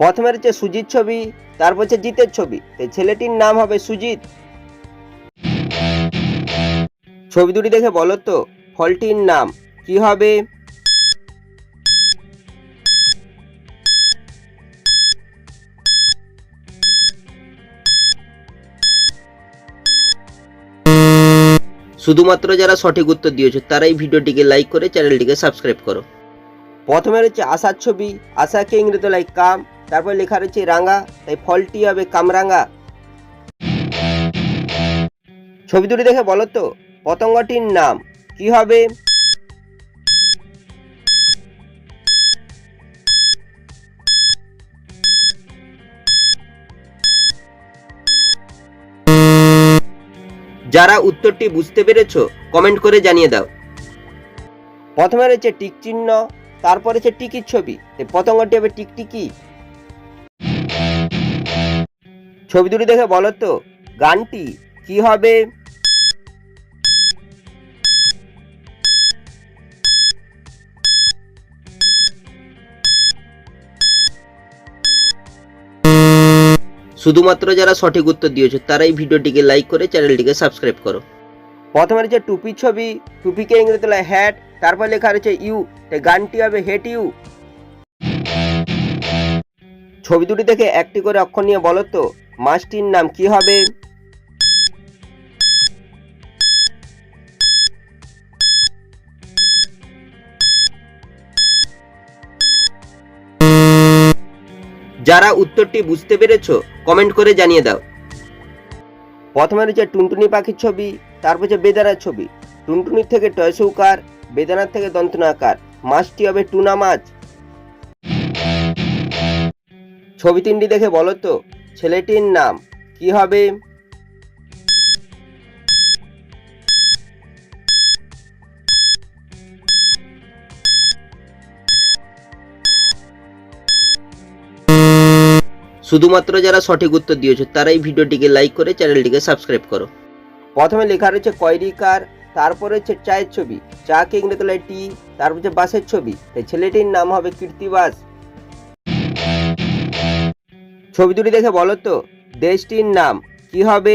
প্রথমে রয়েছে সুজিত ছবি, তারপর হচ্ছে জিতের ছবি। এই ছেলেটির নাম হবে সুজিত। ছবি দুটি দেখে বলো তো, ফলটির নাম কি হবে? শুধুমাত্র যারা সঠিক উত্তর দিয়েছ, তারাই ভিডিওটিকে লাইক করে চ্যানেলটিকে সাবস্ক্রাইব করো। প্রথমে রয়েছে আশার ছবি। আশাকে ইংরেজি লাইক কাম তারপর লেখা রয়েছে রাঙা তাই ফলটি হবে কামরাঙা ছবি দুটি দেখে বলো তো, পতঙ্গটির নাম কি হবে? যারা উত্তরটি বুঝতে পেরেছ কমেন্ট করে জানিয়ে দাও। প্রথমে রয়েছে টিক চিহ্ন, তারপর রয়েছে টিকির ছবি পতঙ্গটি হবে টিকটিকি। ছবি দুটি দেখে বলো তো, গানটি কি হবে? শুধুমাত্র যারা সঠিক উত্তর দিয়েছ, তারাই ভিডিওটিকে লাইক করে চ্যানেলটিকে সাবস্ক্রাইব করো। প্রথমে রয়েছে টুপির ছবি, টুপিকে ইংরেজিতে লেখা হ্যাট তারপর লেখা রয়েছে ইউ তাই গানটি হবে হেট ইউ। ছবি দুটি দেখে একটি করে অক্ষর নিয়ে বলো তো মাছটির নাম কি হবে? যারা উত্তরটি বুঝতে পেরেছ কমেন্ট করে জানিয়ে দাও। প্রথমে রয়েছে টুনটুনি পাখির ছবি, তারপর হচ্ছে বেদানার ছবি। টুনটুনির থেকে টয়সৌকার বেদানার থেকে দন্তনাকার। মাছটি হবে টুনা মাছ। ছবি তিনটি দেখে বলো তো ছেলেটির নাম কি হবে? শুধুমাত্র যারা সঠিক উত্তর দিয়েছ, তারাই ভিডিওটিকে লাইক করে চ্যানেলটিকে সাবস্ক্রাইব করো। প্রথমে লেখা রয়েছে কয়রি কার, তারপরে হচ্ছে চায়ের ছবি। চাকে ইংরেজি টি তারপর হচ্ছে বাসের ছবি। তাই ছেলেটির নাম হবে কীর্তিবাস। ছবি দুটি দেখে বলো তো, দেশটির নাম কি হবে?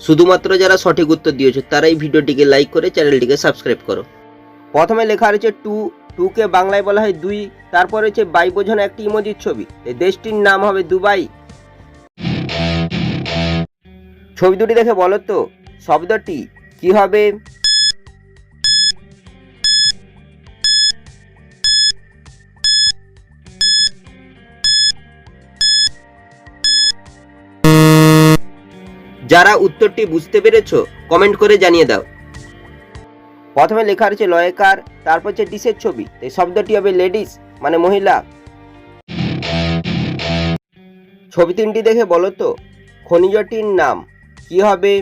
শুধুমাত্র যারা সঠিক উত্তর দিয়েছ, তারাই ভিডিওটিকে লাইক করে চ্যানেলটিকে সাবস্ক্রাইব করো। প্রথমে লেখা রয়েছে টু, টুকে বাংলায় বলা হয় দুই, তারপর রয়েছে বাই বোঝানো একটি ইমোজির ছবি। এই দেশটির নাম হবে দুবাই। ছবি দুটি দেখে বলো তো, শব্দটি কি হবে? যারা উত্তরটি বুঝতে পেরেছ কমেন্ট করে জানিয়ে দাও। প্রথমে লেখা রয়েছে লয়কার, তারপর হচ্ছে ডিসের ছবি। এই শব্দটি হবে লেডিস মানে মহিলা। ছবি তিনটি দেখে বলো তো, খনিজটির নাম। কি হবে?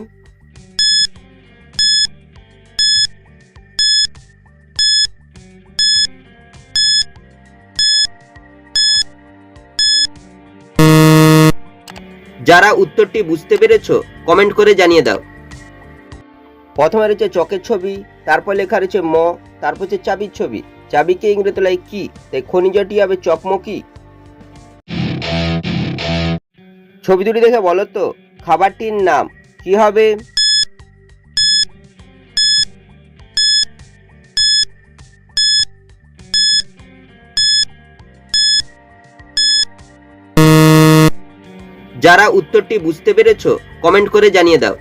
যারা উত্তরটি বুঝতে পেরেছ কমেন্ট করে জানিয়ে দাও। প্রথমে রয়েছে চকের ছবি, তারপর লেখা রয়েছে ম, তারপর হচ্ছে চাবির ছবি। চাবিকে ইংরেজি লাই কি? তাই খনিজটি হবে চকমকি। ছবি দুটি দেখে বলো তো, খাবারটির নাম। কি হবে? যারা উত্তরটি বুঝতে পেরেছ কমেন্ট করে জানিয়ে দাও।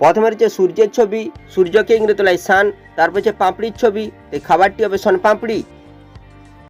প্রথমে রয়েছে সূর্যের ছবি, সূর্যকে ইংরেজি লাই সান তারপর হচ্ছে পাঁপড়ির ছবি, এই খাবারটি হবে সন পাপড়ি।